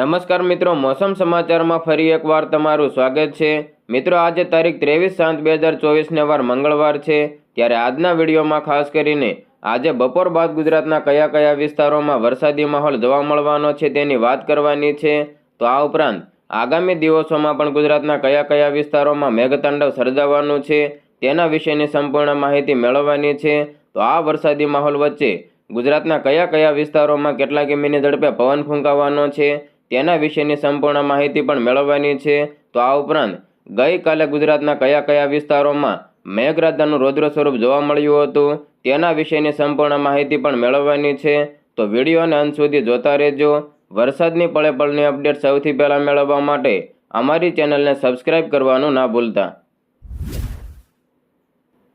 નમસ્કાર મિત્રો, મોસમ સમાચારમાં ફરી એકવાર તમારું સ્વાગત છે. મિત્રો, આજે તારીખ ત્રેવીસ સાત બે હજાર ચોવીસને વાર મંગળવાર છે. ત્યારે આજના વિડીયોમાં ખાસ કરીને આજે બપોર બાદ ગુજરાતના કયા કયા વિસ્તારોમાં વરસાદી માહોલ જોવા મળવાનો છે તેની વાત કરવાની છે. તો આ ઉપરાંત આગામી દિવસોમાં પણ ગુજરાતના કયા કયા વિસ્તારોમાં મેઘતાંડવ સર્જાવાનું છે તેના વિશેની સંપૂર્ણ માહિતી મેળવવાની છે. તો આ વરસાદી માહોલ વચ્ચે ગુજરાતના કયા કયા વિસ્તારોમાં કેટલા કિમીની ઝડપે પવન ફૂંકાવાનો છે તેના વિશેની સંપૂર્ણ માહિતી પણ મેળવવાની છે. તો આ ઉપરાંત, ગઈકાલે ગુજરાતના કયા કયા વિસ્તારોમાં મેઘરાજાનું રૌદ્ર સ્વરૂપ જોવા મળ્યું હતું, તેના વિશેની સંપૂર્ણ માહિતી પણ મેળવવાની છે. તો વિડીયોને અંત સુધી જોતા રહેજો. વરસાદની પળે પળની અપડેટ સૌથી પહેલાં મેળવવા માટે અમારી ચેનલને સબસ્ક્રાઇબ કરવાનું ના ભૂલતા.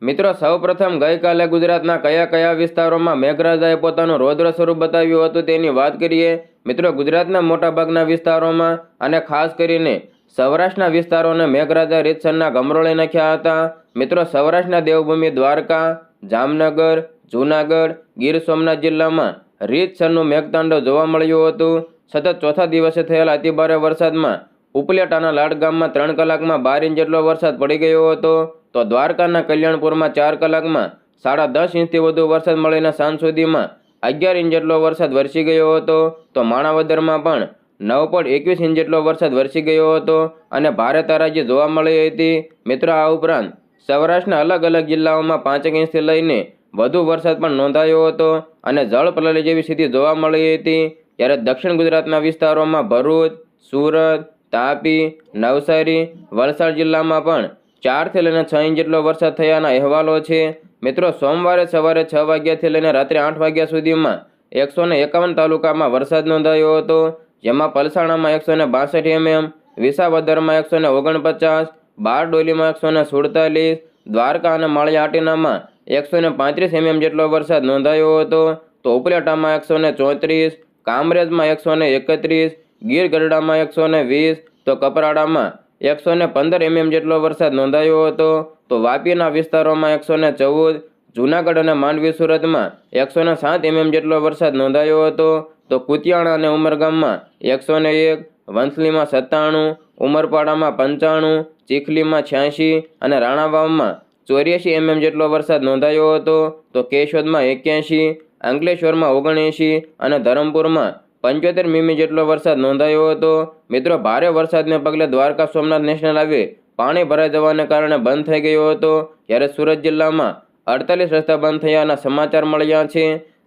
મિત્રો, સૌપ્રથમ ગઈકાલે ગુજરાતના કયા કયા વિસ્તારોમાં મેઘરાજાએ પોતાનું રૌદ્ર સ્વરૂપ બતાવ્યું હતું તેની વાત કરીએ. મિત્રો, ગુજરાતના મોટાભાગના વિસ્તારોમાં અને ખાસ કરીને સૌરાષ્ટ્રના વિસ્તારોને મેઘરાજા રીતસરના ગમરોળી નાખ્યા હતા. મિત્રો, સૌરાષ્ટ્રના દેવભૂમિ દ્વારકા, જામનગર, જૂનાગઢ, ગીર સોમનાથ જિલ્લામાં રીતસરનું મેઘતાંડવ જોવા મળ્યું હતું. સતત ચોથા દિવસે થયેલા અતિભારે વરસાદમાં ઉપલેટાના લાડ ગામમાં ત્રણ કલાકમાં બાર ઇંચ જેટલો વરસાદ પડી ગયો હતો. તો દ્વારકાના કલ્યાણપુરમાં ચાર કલાકમાં સાડા દસ ઇંચથી વધુ વરસાદ મળીને સાંજ સુધીમાં અગિયાર ઇંચ જેટલો વરસાદ વરસી ગયો હતો. તો માણાવદરમાં પણ નવ પોઈન્ટ એકવીસ ઇંચ જેટલો વરસાદ વરસી ગયો હતો અને ભારે તારાજી જોવા મળી હતી. મિત્રો, આ ઉપરાંત સૌરાષ્ટ્રના અલગ અલગ જિલ્લાઓમાં પાંચેક ઇંચથી લઈને વધુ વરસાદ પણ નોંધાયો હતો અને જળ પ્રલય જેવી સ્થિતિ જોવા મળી હતી. જ્યારે દક્ષિણ ગુજરાતના વિસ્તારોમાં ભરૂચ, સુરત, તાપી, નવસારી, વલસાડ જિલ્લામાં પણ ચારથી લઈને છ ઇંચ જેટલો વરસાદ થયાના અહેવાલો છે. મિત્રો, સોમવારે સવારે છ વાગ્યાથી લઈને રાત્રે આઠ વાગ્યા સુધીમાં એકસો એકાવન તાલુકામાં વરસાદ નોંધાયો હતો, જેમાં પલસાણામાં એકસો ને બાસઠ એમએમ, વિસાવદરમાં એકસો ને ઓગણપચાસ, બારડોલીમાં એકસો ને સુડતાલીસ, દ્વારકા અને માળિયાટીનામાં એકસો ને પાંત્રીસ એમએમ જેટલો વરસાદ નોંધાયો હતો. તો ઉપલેટામાં એકસો ને ચોત્રીસ, કામરેજમાં એકસો ને એકત્રીસ ગીર ગઢડામાં એકસો ને વીસ, તો કપરાડામાં એકસો ને પંદર એમએમ જેટલો વરસાદ નોંધાયો હતો, તો વાપીના વિસ્તારોમાં એકસો ને ચૌદ, જૂનાગઢ અને માંડવી સુરતમાં એકસો ને સાત એમએમ જેટલો વરસાદ નોંધાયો હતો, તો કુતિયાણા અને ઉમરગામમાં એકસો ને એક, વંથલીમાં સત્તાણું, ઉમરપાડામાં પંચાણું, ચીખલીમાં છ્યાસી અને રાણાવાવમાં ચોર્યાસી એમએમ જેટલો વરસાદ નોંધાયો હતો, તો કેશોદમાં એક્યાસી, અંકલેશ્વરમાં ઓગણએંશી અને ધરમપુરમાં પંચોતેર મીમી જેટલો વરસાદ નોંધાયો હતો. મિત્રો, ભારે વરસાદને પગલે દ્વારકા સોમનાથ નેશનલ હાઈવે પાણી ભરાઈ જવાને કારણે બંધ થઈ ગયો હતો. જ્યારે સુરત જિલ્લામાં અડતાલીસ રસ્તા બંધ થયાના સમાચાર મળ્યા છે.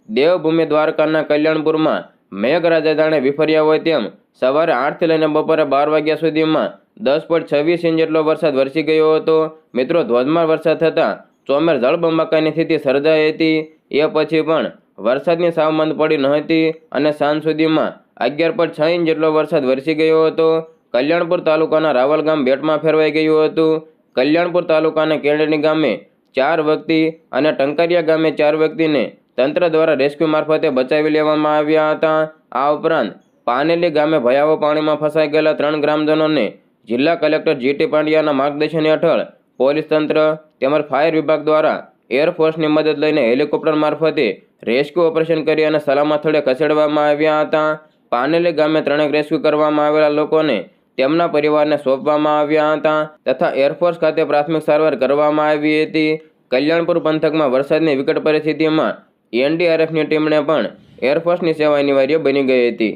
દેવભૂમિ દ્વારકાના કલ્યાણપુરમાં મેઘરાજા જાણે વિફર્યા હોય તેમ સવારે આઠથી લઈને બપોરે બાર વાગ્યા સુધીમાં દસ પોઈન્ટ છવ્વીસ ઇંચ જેટલો વરસાદ વરસી ગયો હતો. મિત્રો, ધોધમાર વરસાદ થતાં ચોમેર જળબંબાકાની સ્થિતિ સર્જાઈ હતી. એ પછી પણ વરસાદની સાવ મંદ પડી નહોતી અને સાંજ સુધીમાં અગિયાર પર છ ઇંચ જેટલો વરસાદ વરસી ગયો હતો. કલ્યાણપુર તાલુકાના રાવલ ગામ બેટમાં ફેરવાઈ ગયું હતું. કલ્યાણપુર તાલુકાના કેળની ગામે ચાર વ્યક્તિ અને ટંકારિયા ગામે ચાર વ્યક્તિને તંત્ર દ્વારા રેસ્ક્યુ મારફતે બચાવી લેવામાં આવ્યા હતા. આ ઉપરાંત પાનેલી ગામે ભયાવો પાણીમાં ફસાઈ ગયેલા ત્રણ ગ્રામજનોને જિલ્લા કલેક્ટર જીટી પાંડ્યાના માર્ગદર્શન હેઠળ પોલીસ તંત્ર તેમજ ફાયર વિભાગ દ્વારા એરફોર્સની મદદ લઈને હેલિકોપ્ટર મારફતે રેસ્ક્યુ ઓપરેશન કરી અને સલામત સ્થળે ખસેડવામાં આવ્યા હતા. પાનેલી ગામે ત્રણેક રેસ્ક્યુ કરવામાં આવેલા લોકોને તેમના પરિવારને સોંપવામાં આવ્યા હતા તથા એરફોર્સ ખાતે પ્રાથમિક સારવાર કરવામાં આવી હતી. કલ્યાણપુર પંથકમાં વરસાદની વિકટ પરિસ્થિતિમાં એનડીઆરએફની ટીમને પણ એરફોર્સની સેવા અનિવાર્ય બની ગઈ હતી.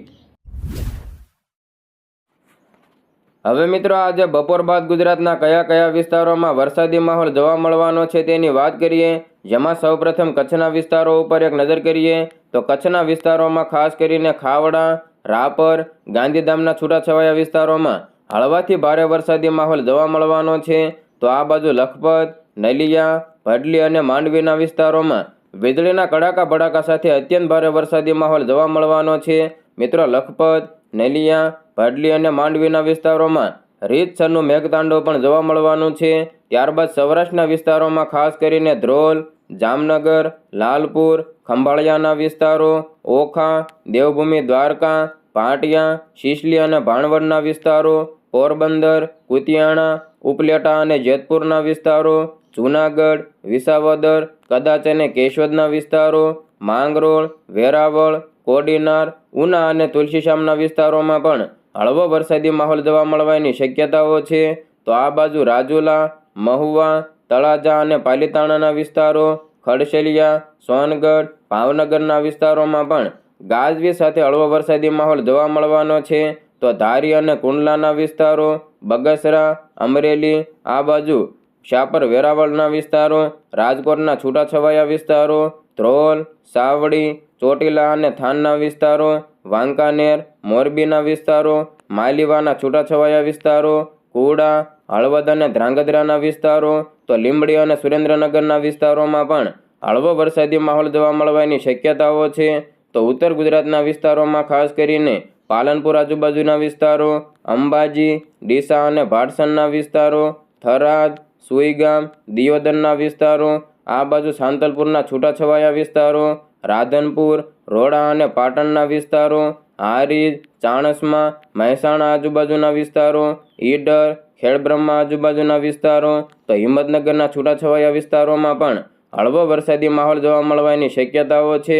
હવે મિત્રો આજે બપોર બાદ ગુજરાતના કયા કયા વિસ્તારોમાં વરસાદી માહોલ જોવા મળવાનો છે તેની વાત કરીએ. જેમાં સૌપ્રથમ કચ્છના વિસ્તારો ઉપર એક નજર કરીએ તો કચ્છના વિસ્તારોમાં ખાસ કરીને ખાવડા, રાપર, ગાંધીધામના છૂટાછવાયા વિસ્તારોમાં હળવાથી ભારે વરસાદી માહોલ જોવા મળવાનો છે. તો આ બાજુ લખપત, નલિયા, ભડલી અને માંડવીના વિસ્તારોમાં વીજળીના કડાકા ભડાકા સાથે અત્યંત ભારે વરસાદી માહોલ જોવા મળવાનો છે. મિત્રો લખપત, નલિયા ભડલી અને માંડવીના વિસ્તારોમાં રીતસરનું મેઘતાંડવ પણ જોવા મળવાનું છે. ત્યારબાદ સૌરાષ્ટ્રના વિસ્તારોમાં ખાસ કરીને ધ્રોલ, જામનગર, લાલપુર, ખંભાળિયાના વિસ્તારો, ઓખા, દેવભૂમિ, દ્વારકા, પાટિયા, શિશલી અને ભાણવડના વિસ્તારો, પોરબંદર, કુતિયાણા, ઉપલેટા અને જેતપુરના વિસ્તારો, જૂનાગઢ, વિસાવદર, કદાચ અને કેશોદના વિસ્તારો, માંગરોળ, વેરાવળ, કોડીનાર, ઉના અને તુલસીશામના વિસ્તારોમાં પણ હળવો વરસાદી માહોલ જોવા મળવાની શક્યતાઓ છે, તો આ બાજુ રાજુલા, મહુવા, તળાજા અને પાલીતાણાના વિસ્તારો, ખડશેલિયા, સોનગઢ, ભાવનગરના વિસ્તારોમાં પણ ગાજવીજ સાથે હળવો વરસાદી માહોલ જોવા મળવાનો છે, તો ધારી અને કુંડલાના વિસ્તારો, બગસરા, અમરેલી, આ બાજુ શાપર વેરાવળના વિસ્તારો, રાજકોટના છૂટાછવાયા વિસ્તારો, ધ્રોલ, સાવડી, ચોટીલા અને થાનના વિસ્તારો વાંકાનેર, મોરબીના વિસ્તારો, માલીવાના છૂટાછવાયા વિસ્તારો, કુડા, હળવદ અને ધ્રાંગધ્રાના વિસ્તારો, તો લીંબડી અને સુરેન્દ્રનગરના વિસ્તારોમાં પણ હળવો વરસાદી માહોલ જોવા મળવાની શક્યતાઓ છે. તો ઉત્તર ગુજરાતના વિસ્તારોમાં ખાસ કરીને પાલનપુર આજુબાજુના વિસ્તારો, અંબાજી, ડીસા અને ભાડસનના વિસ્તારો, થરાદ, સુઈગામ, દિયોદરના વિસ્તારો, આ બાજુ સાંતલપુરના છૂટાછવાયા વિસ્તારો, રાધનપુર રોડા અને પાટણના વિસ્તારો, હારીજ, ચાણસમા, મહેસાણા આજુબાજુના વિસ્તારો, ઈડર, ખેડબ્રહ્મા આજુબાજુના વિસ્તારો, તો હિંમતનગરના છૂટાછવાયા વિસ્તારોમાં પણ હળવો વરસાદી માહોલ જોવા મળવાની શક્યતાઓ છે.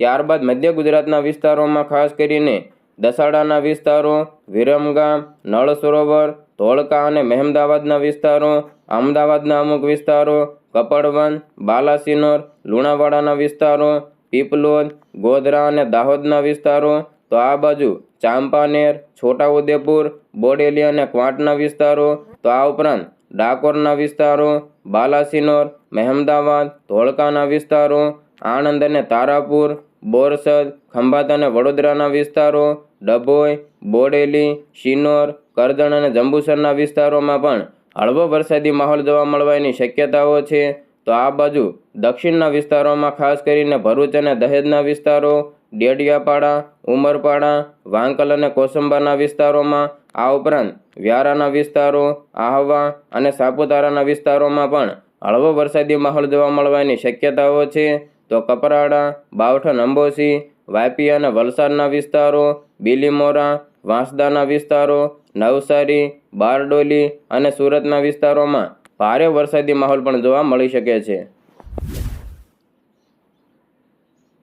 ત્યારબાદ મધ્ય ગુજરાતના વિસ્તારોમાં ખાસ કરીને દસાડાના વિસ્તારો, વિરમગામ નળ સરોવર ધોળકા અને મહેમદાવાદના વિસ્તારો, અમદાવાદના અમુક વિસ્તારો કપડવન બાલાસિનોર, લુણાવાડાના વિસ્તારો પીપલોદ ગોધરા અને દાહોદના વિસ્તારો, તો આ બાજુ ચાંપાનેર, છોટાઉદેપુર, બોડેલી અને ક્વાંટના વિસ્તારો, તો આ ઉપરાંત ડાકોરના વિસ્તારો, બાલાસિનોર, મહેમદાવાદ, ધોળકાના વિસ્તારો, આણંદ અને તારાપુર, બોરસદ, ખંભાત અને વડોદરાના વિસ્તારો, ડભોઈ, બોડેલી, શિનોર, કરજણ અને જંબુસરના વિસ્તારોમાં પણ હળવો વરસાદી માહોલ જોવા મળવાની શક્યતાઓ છે. તો આ બાજુ દક્ષિણના વિસ્તારોમાં ખાસ કરીને ભરૂચ અને દહેજના વિસ્તારો, ડેડિયાપાડા, ઉમરપાડા, વાંકલ અને કોસંબાના વિસ્તારોમાં, આ ઉપરાંત વ્યારાના વિસ્તારો, આહવા અને સાપુતારાના વિસ્તારોમાં પણ હળવો વરસાદી માહોલ જોવા મળવાની શક્યતાઓ છે. તો કપરાડા, બાવઠન અંબોસી વાપી અને વલસાડના વિસ્તારો, બીલીમોરા, વાંસદાના વિસ્તારો, નવસારી, બારડોલી અને સુરતના વિસ્તારોમાં ભારે વરસાદી માહોલ પણ જોવા મળી શકે છે.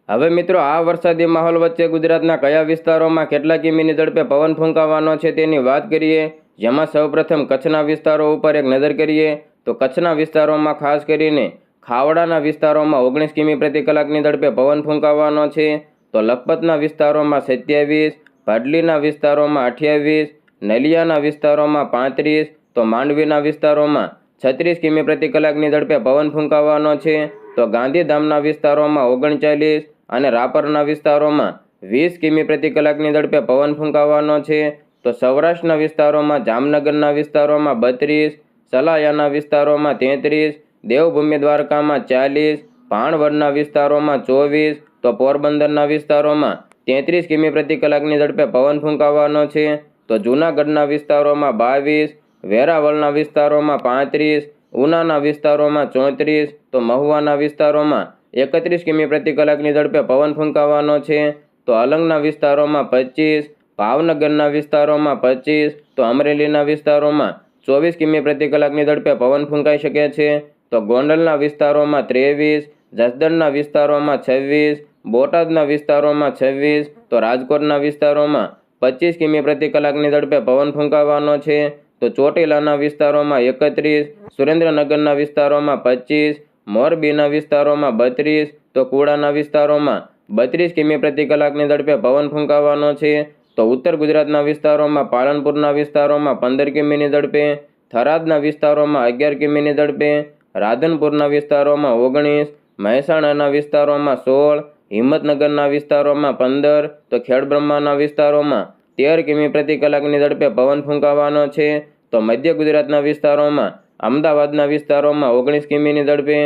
હવે મિત્રો, આ વરસાદી માહોલ વચ્ચે ગુજરાતના કયા વિસ્તારોમાં કેટલા કિમીની ઝડપે પવન ફૂંકાવાનો છે તેની વાત કરીએ, જેમાં સૌપ્રથમ કચ્છના વિસ્તારો ઉપર એક નજર કરીએ, તો કચ્છના વિસ્તારોમાં ખાસ કરીને ખાવડાના વિસ્તારોમાં ઓગણીસ કિમી પ્રતિ કલાકની ઝડપે પવન ફૂંકાવાનો છે, તો લખપતના વિસ્તારોમાં સત્યાવીસ ભાડલીના વિસ્તારોમાં અઠ્યાવીસ, નલિયાના વિસ્તારોમાં પાંત્રીસ, તો માંડવીના વિસ્તારોમાં છત્રીસ કિમી પ્રતિ કલાકની ઝડપે પવન ફૂંકાવાનો છે. તો ગાંધીધામના વિસ્તારોમાં ઓગણચાલીસ અને રાપરના વિસ્તારોમાં વીસ કિમી પ્રતિ કલાકની ઝડપે પવન ફૂંકાવાનો છે. તો સૌરાષ્ટ્રના વિસ્તારોમાં, જામનગરના વિસ્તારોમાં બત્રીસ, સલાયાના વિસ્તારોમાં તેત્રીસ, દેવભૂમિ દ્વારકામાં ચાલીસ ભાણવડના વિસ્તારોમાં ચોવીસ, તો પોરબંદરના વિસ્તારોમાં તેત્રીસ કિમી પ્રતિ કલાકની ઝડપે પવન ફૂંકાવાનો છે. તો જૂનાગઢના વિસ્તારોમાં બાવીસ વેરાવળના વિસ્તારોમાં પાંત્રીસ, ઉનાના વિસ્તારોમાં ચોત્રીસ, તો મહુવાના વિસ્તારોમાં એકત્રીસ કિમી પ્રતિ કલાકની ઝડપે પવન ફૂંકાવાનો છે. તો અલંગના વિસ્તારોમાં પચીસ, ભાવનગરના વિસ્તારોમાં પચીસ, તો અમરેલીના વિસ્તારોમાં ચોવીસ કિમી પ્રતિ કલાકની ઝડપે પવન ફૂંકાઈ શકે છે. તો ગોંડલના વિસ્તારોમાં ત્રેવીસ, જસદણના વિસ્તારોમાં છવ્વીસ, બોટાદના વિસ્તારોમાં છવ્વીસ, તો રાજકોટના વિસ્તારોમાં પચીસ કિમી પ્રતિ કલાકની ઝડપે પવન ફૂંકાવાનો છે. તો ચોટીલાના વિસ્તારોમાં એકત્રીસ, સુરેન્દ્રનગરના વિસ્તારોમાં પચીસ, મોરબીના વિસ્તારોમાં બત્રીસ, તો કુડાના વિસ્તારોમાં બત્રીસ કિમી પ્રતિ કલાકની ઝડપે પવન ફૂંકાવાનો છે. તો ઉત્તર ગુજરાતના વિસ્તારોમાં પાલનપુરના વિસ્તારોમાં પંદર કિમીની ઝડપે, થરાદના વિસ્તારોમાં અગિયાર કિમીની ઝડપે, રાધનપુરના વિસ્તારોમાં ઓગણીસ, મહેસાણાના વિસ્તારોમાં સોળ, હિંમતનગરના વિસ્તારોમાં પંદર, તો ખેડબ્રહ્માના વિસ્તારોમાં તેર કિમી પ્રતિ કલાકની ઝડપે પવન ફૂંકાવાનો છે. તો મધ્ય ગુજરાતના વિસ્તારોમાં, અમદાવાદના વિસ્તારોમાં ઓગણીસ કિમીની ઝડપે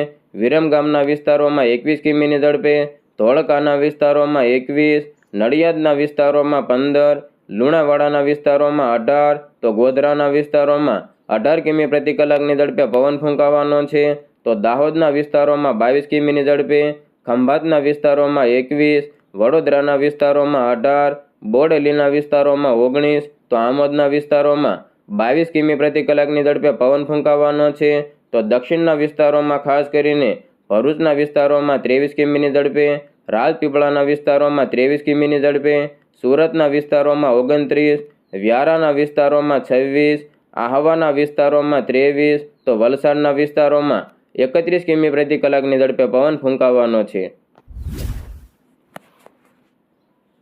વિરમગામના વિસ્તારોમાં એકવીસ કિમીની ઝડપે, ધોળકાના વિસ્તારોમાં એકવીસ, નડિયાદના વિસ્તારોમાં પંદર, લુણાવાડાના વિસ્તારોમાં અઢાર, તો ગોધરાના વિસ્તારોમાં અઢાર કિમી પ્રતિ કલાકની ઝડપે પવન ફૂંકાવાનો છે. તો દાહોદના વિસ્તારોમાં બાવીસ કિમીની ઝડપે, ખંભાતના વિસ્તારોમાં એકવીસ, વડોદરાના વિસ્તારોમાં અઢાર બોડેલીના વિસ્તારોમાં ઓગણીસ, તો આમોદના વિસ્તારોમાં બાવીસ કિમી પ્રતિ કલાકની ઝડપે પવન ફૂંકાવાનો છે. તો દક્ષિણના વિસ્તારોમાં ખાસ કરીને ભરૂચના વિસ્તારોમાં ત્રેવીસ કિમીની ઝડપે રાજપીપળાના વિસ્તારોમાં ત્રેવીસ કિમીની ઝડપે, સુરતના વિસ્તારોમાં ઓગણત્રીસ, વ્યારાના વિસ્તારોમાં છવ્વીસ, આહવાના વિસ્તારોમાં ત્રેવીસ, તો વલસાડના વિસ્તારોમાં એકત્રીસ કિમી પ્રતિ કલાકની ઝડપે પવન ફૂંકાવાનો છે.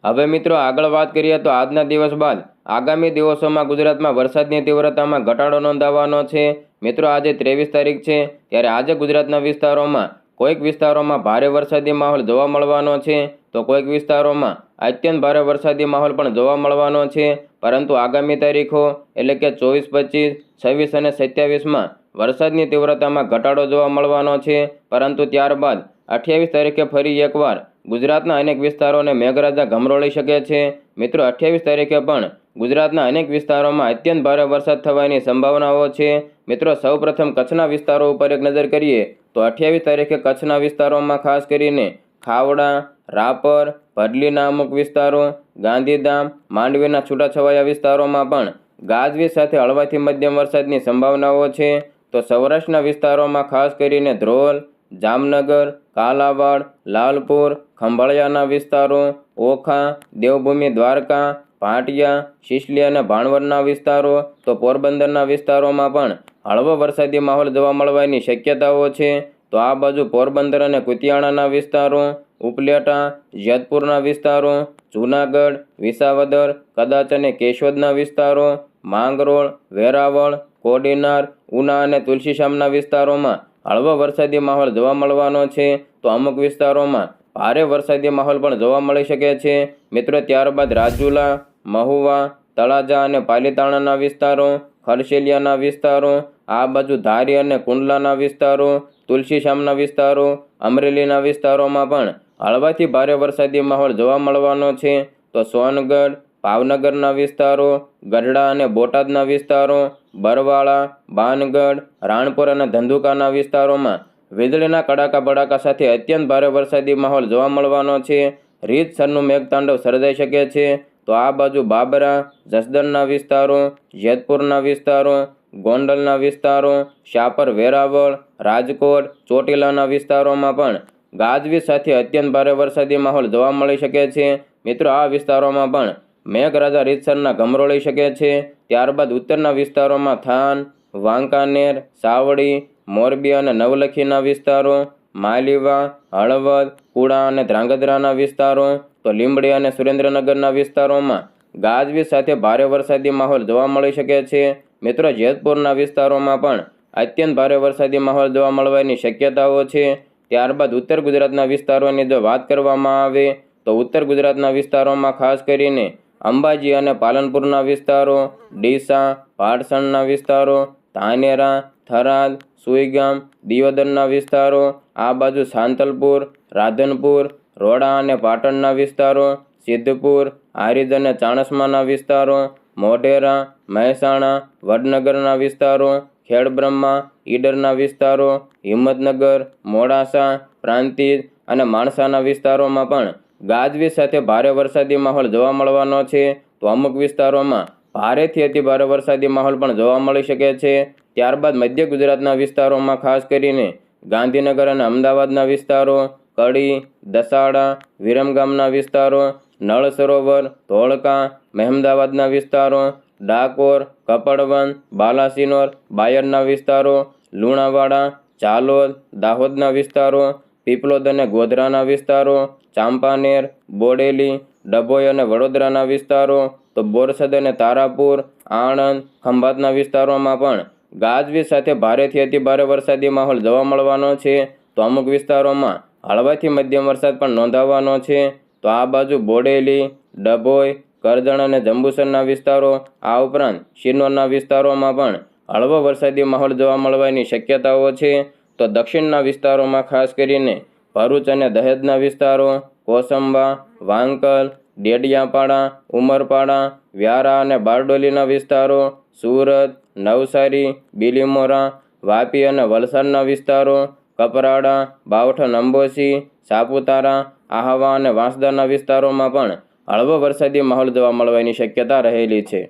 હવે મિત્રો આગળ વાત કરીએ તો આજના દિવસ બાદ આગામી દિવસોમાં ગુજરાતમાં વરસાદની તીવ્રતામાં ઘટાડો નોંધાવાનો છે. મિત્રો આજે ત્રેવીસ તારીખ છે, ત્યારે આજે ગુજરાતના વિસ્તારોમાં કોઈક વિસ્તારોમાં ભારે વરસાદી માહોલ જોવા મળવાનો છે, તો કોઈક વિસ્તારોમાં અત્યંત ભારે વરસાદી માહોલ પણ જોવા મળવાનો છે. પરંતુ આગામી તારીખો એટલે કે ચોવીસ, પચીસ, છવ્વીસ અને સત્યાવીસમાં વરસાદની તીવ્રતામાં ઘટાડો જોવા મળવાનો છે. પરંતુ ત્યારબાદ અઠ્યાવીસ તારીખે ફરી એકવાર ગુજરાતના અનેક વિસ્તારોને મેઘરાજા ગમરોળી શકે છે. મિત્રો, અઠ્યાવીસ તારીખે પણ ગુજરાતના અનેક વિસ્તારોમાં અત્યંત ભારે વરસાદ થવાની સંભાવનાઓ છે. મિત્રો, સૌપ્રથમ કચ્છના વિસ્તારો ઉપર એક નજર કરીએ તો અઠ્યાવીસ તારીખે કચ્છના વિસ્તારોમાં ખાસ કરીને ખાવડા, રાપર ભડલીના અમુક વિસ્તારો, ગાંધીધામ, માંડવીના છૂટાછવાયા વિસ્તારોમાં પણ ગાજવીજ સાથે હળવાથી મધ્યમ વરસાદની સંભાવનાઓ છે. તો સૌરાષ્ટ્રના વિસ્તારોમાં ખાસ કરીને ધ્રોલ, જામનગર કાલાવાડ, લાલપુર, ખંભાળિયાના વિસ્તારો, ઓખા, દેવભૂમિ, દ્વારકા ભાટિયા શિશલી અને ભાણવડના વિસ્તારો તો પોરબંદરના વિસ્તારોમાં પણ હળવો વરસાદી માહોલ જોવા મળવાની શક્યતાઓ છે. તો આ બાજુ પોરબંદર અને કુતિયાણાના વિસ્તારો, ઉપલેટા, જેતપુરના વિસ્તારો, જૂનાગઢ, વિસાવદર, કદાચ અને કેશોદના વિસ્તારો, માંગરોળ, વેરાવળ, કોડીનાર, ઉના અને તુલસીશામના વિસ્તારોમાં હળવો વરસાદી માહોલ જોવા મળવાનો છે, તો અમુક વિસ્તારોમાં ભારે વરસાદી માહોલ પણ જોવા મળી શકે છે. મિત્રો, ત્યારબાદ રાજુલા, મહુવા, તળાજા અને પાલીતાણાના વિસ્તારો, ખરશેલિયાના વિસ્તારો, આ બાજુ ધારી અને કુંડલાના વિસ્તારો તુલસીશામના વિસ્તારો, અમરેલીના વિસ્તારોમાં પણ હળવાથી ભારે વરસાદી માહોલ જોવા મળવાનો છે. તો સોનગઢ, ભાવનગરના વિસ્તારો, ગઢડા અને બોટાદના વિસ્તારો બરવાળા, બાનગઢ, રાણપુર અને ધંધુકાના વિસ્તારોમાં વીજળીના કડાકા બડાકા સાથે અત્યંત ભારે વરસાદી માહોલ જોવા મળવાનો છે. રીતસરનું મેઘતાંડવ સર્જાઈ શકે છે. તો આ બાજુ બાબરા, જસદણના વિસ્તારો, જેતપુરના વિસ્તારો, ગોંડલના વિસ્તારો, શાપર વેરાવળ, રાજકોટ, ચોટીલાના વિસ્તારોમાં પણ ગાજવીજ સાથે અત્યંત ભારે વરસાદી માહોલ જોવા મળી શકે છે. મિત્રો, આ વિસ્તારોમાં પણ મેઘરાજા રીતસરના ગમરોળી શકે છે. ત્યારબાદ ઉત્તરના વિસ્તારોમાં થાન, વાંકાનેર, સાવડી, મોરબી અને નવલખીના વિસ્તારો, માલીવા, હળવદ, કુડા અને ધ્રાંગધ્રાના વિસ્તારો, તો લીંબડી અને સુરેન્દ્રનગરના વિસ્તારોમાં ગાજવીજ સાથે ભારે વરસાદી માહોલ જોવા મળી શકે છે. મિત્રો, જેતપુરના વિસ્તારોમાં પણ અત્યંત ભારે વરસાદી માહોલ જોવા મળવાની શક્યતાઓ છે. ત્યારબાદ ઉત્તર ગુજરાતના વિસ્તારોની જો વાત કરવામાં આવે, તો ઉત્તર ગુજરાતના વિસ્તારોમાં ખાસ કરીને અંબાજી અને પાલનપુરના વિસ્તારો, ડીસા, પાટસણના વિસ્તારો, ધાનેરા, થરાદ, સુઈગામ, દિયોદરના વિસ્તારો, આ બાજુ સાંતલપુર, રાધનપુર, રોડા અને પાટણના વિસ્તારો, સિદ્ધપુર, હારીજ અને ચાણસમાના વિસ્તારો, મોઢેરા, મહેસાણા, વડનગરના વિસ્તારો, ખેડબ્રહ્મા, ઈડરના વિસ્તારો, હિંમતનગર, મોડાસા, પ્રાંતિજ અને માણસાના વિસ્તારોમાં પણ ગાજવીજ સાથે ભારે વરસાદી માહોલ જોવા મળવાનો છે. તો અમુક વિસ્તારોમાં ભારેથી અતિ ભારે વરસાદી માહોલ પણ જોવા મળી શકે છે. ત્યારબાદ મધ્ય ગુજરાતના વિસ્તારોમાં ખાસ કરીને ગાંધીનગર અને અમદાવાદના વિસ્તારો, કડી, દસાડા, વિરમગામના વિસ્તારો નળ સરોવર ધોળકા, મહેમદાવાદના વિસ્તારો, ડાકોર કપડવન બાલાસિનોર, બાયડના વિસ્તારો, લુણાવાડા, ચાલોદ, દાહોદના વિસ્તારો, પીપલોદ અને ગોધરાના વિસ્તારો ચાંપાનેર, બોડેલી, ડભોઈ અને વડોદરાના વિસ્તારો, તો બોરસદ અને તારાપુર, આણંદ, ખંભાતના વિસ્તારોમાં પણ ગાજવીજ સાથે ભારેથી અતિ ભારે વરસાદી માહોલ જોવા મળવાનો છે. તો અમુક વિસ્તારોમાં હળવાથી મધ્યમ વરસાદ પણ નોંધાવવાનો છે. તો આ બાજુ બોડેલી, ડભોઈ, કરજણ અને જંબુસરના વિસ્તારો, આ ઉપરાંત શિરનોરના વિસ્તારોમાં પણ હળવો વરસાદી માહોલ જોવા મળવાની શક્યતાઓ છે. તો દક્ષિણના વિસ્તારોમાં ખાસ કરીને ભરૂચ અને દહેજના વિસ્તારો, કોસંબા, વાંકલ, ડેડિયાપાડા, ઉમરપાડા, વ્યારા અને બારડોલીના વિસ્તારો, સુરત, નવસારી, બિલીમોરા, વાપી અને વલસાડના વિસ્તારો, કપરાડા, બાવઠ અંબોસી સાપુતારા, આહવા અને વાંસદાના વિસ્તારોમાં પણ હળવો વરસાદી માહોલ જોવા મળવાની શક્યતા રહેલી છે.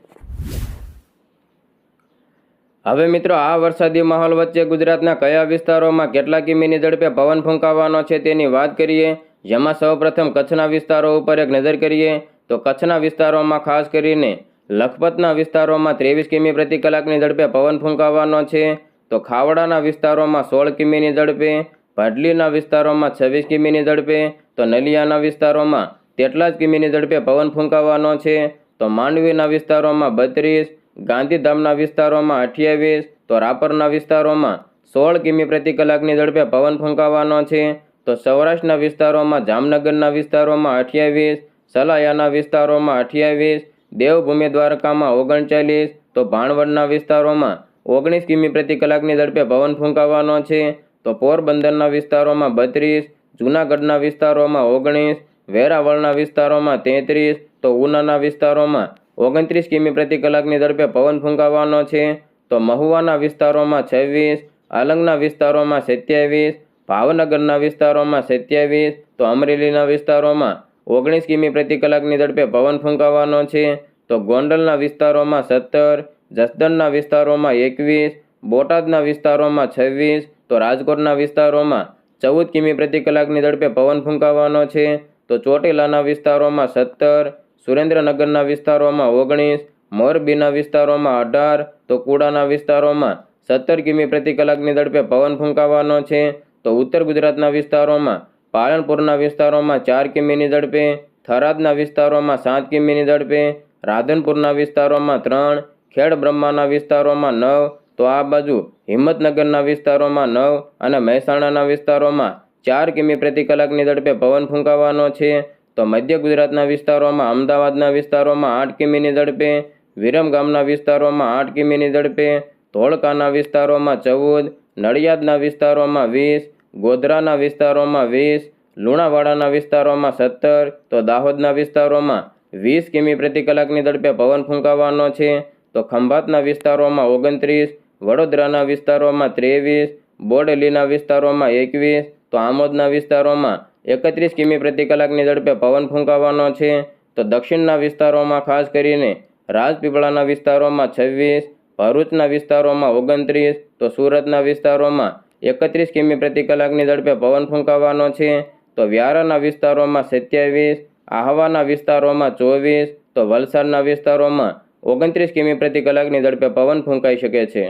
હવે મિત્રો, આ વરસાદી માહોલ વચ્ચે ગુજરાતના કયા વિસ્તારોમાં કેટલા કિમીની ઝડપે પવન ફૂંકાવાનો છે તેની વાત કરીએ, જેમાં સૌપ્રથમ કચ્છના વિસ્તારો ઉપર એક નજર કરીએ, તો કચ્છના વિસ્તારોમાં ખાસ કરીને લખપતના વિસ્તારોમાં ત્રેવીસ કિમી પ્રતિ કલાકની ઝડપે પવન ફૂંકાવાનો છે, તો ખાવડાના વિસ્તારોમાં સોળ કિમીની ઝડપે ભાડલીના વિસ્તારોમાં છવ્વીસ કિમીની ઝડપે, તો નલિયાના વિસ્તારોમાં તેટલા જ કિમીની ઝડપે પવન ફૂંકાવાનો છે, તો માંડવીના વિસ્તારોમાં બત્રીસ ગાંધીધામના વિસ્તારોમાં અઠ્યાવીસ, તો રાપરના વિસ્તારોમાં સોળ કિમી પ્રતિ કલાકની ઝડપે પવન ફૂંકાવાનો છે. તો સૌરાષ્ટ્રના વિસ્તારોમાં જામનગરના વિસ્તારોમાં અઠ્યાવીસ, સલાયાના વિસ્તારોમાં અઠ્યાવીસ, દેવભૂમિ દ્વારકામાં ઓગણચાલીસ, તો ભાણવડના વિસ્તારોમાં ઓગણીસ કિમી પ્રતિ કલાકની ઝડપે પવન ફૂંકાવાનો છે. તો પોરબંદરના વિસ્તારોમાં બત્રીસ, જૂનાગઢના વિસ્તારોમાં ઓગણીસ, વેરાવળના વિસ્તારોમાં તેત્રીસ, તો ઉનાના વિસ્તારોમાં ઓગણત્રીસ કિમી પ્રતિ કલાકની ઝડપે પવન ફૂંકાવાનો છે. તો મહુવાના વિસ્તારોમાં છવ્વીસ, આલંગના વિસ્તારોમાં સત્યાવીસ, ભાવનગરના વિસ્તારોમાં સત્યાવીસ, તો અમરેલીના વિસ્તારોમાં ઓગણીસ કિમી પ્રતિ કલાકની ઝડપે પવન ફૂંકાવાનો છે. તો ગોંડલના વિસ્તારોમાં સત્તર, જસદણના વિસ્તારોમાં એકવીસ, બોટાદના વિસ્તારોમાં છવ્વીસ, તો રાજકોટના વિસ્તારોમાં ચૌદ કિમી પ્રતિ કલાકની ઝડપે પવન ફૂંકાવાનો છે. તો ચોટીલાના વિસ્તારોમાં સત્તર સુરેન્દ્રનગરના વિસ્તારોમાં ઓગણીસ, મોરબીના વિસ્તારોમાં અઢાર, તો કુડાના વિસ્તારોમાં સત્તર કિમી પ્રતિ કલાકની ઝડપે પવન ફૂંકાવાનો છે. તો ઉત્તર ગુજરાતના વિસ્તારોમાં પાલનપુરના વિસ્તારોમાં ચાર કિમીની ઝડપે, થરાદના વિસ્તારોમાં સાત કિમીની ઝડપે, રાધનપુરના વિસ્તારોમાં ત્રણ ખેડ બ્રહ્માના વિસ્તારોમાં નવ, તો આ બાજુ હિંમતનગરના વિસ્તારોમાં નવ અને મહેસાણાના વિસ્તારોમાં ચાર કિમી પ્રતિ કલાકની ઝડપે પવન ફૂંકાવાનો છે. તો મધ્ય ગુજરાતના વિસ્તારોમાં, અમદાવાદના વિસ્તારોમાં આઠ કિમીની ઝડપે વિરમગામના વિસ્તારોમાં આઠ કિમીની ઝડપે, ધોળકાના વિસ્તારોમાં ચૌદ, નડિયાદના વિસ્તારોમાં વીસ, ગોધરાના વિસ્તારોમાં વીસ, લુણાવાડાના વિસ્તારોમાં સત્તર, તો દાહોદના વિસ્તારોમાં વીસ કિમી પ્રતિ કલાકની ઝડપે પવન ફૂંકાવાનો છે. તો ખંભાતના વિસ્તારોમાં ઓગણત્રીસ, વડોદરાના વિસ્તારોમાં ત્રેવીસ, બોડેલીના વિસ્તારોમાં એકવીસ, તો આમોદના વિસ્તારોમાં એકત્રીસ કિમી પ્રતિ કલાકની ઝડપે પવન ફૂંકાવાનો છે. તો દક્ષિણના વિસ્તારોમાં ખાસ કરીને રાજપીપળાના વિસ્તારોમાં છવ્વીસ, ભરૂચના વિસ્તારોમાં ઓગણત્રીસ, તો સુરતના વિસ્તારોમાં એકત્રીસ કિમી પ્રતિ કલાકની ઝડપે પવન ફૂંકાવાનો છે. તો વ્યારાના વિસ્તારોમાં સત્યાવીસ, આહવાના વિસ્તારોમાં ચોવીસ, તો વલસાડના વિસ્તારોમાં ઓગણત્રીસ કિમી પ્રતિ કલાકની ઝડપે પવન ફૂંકાઈ શકે છે.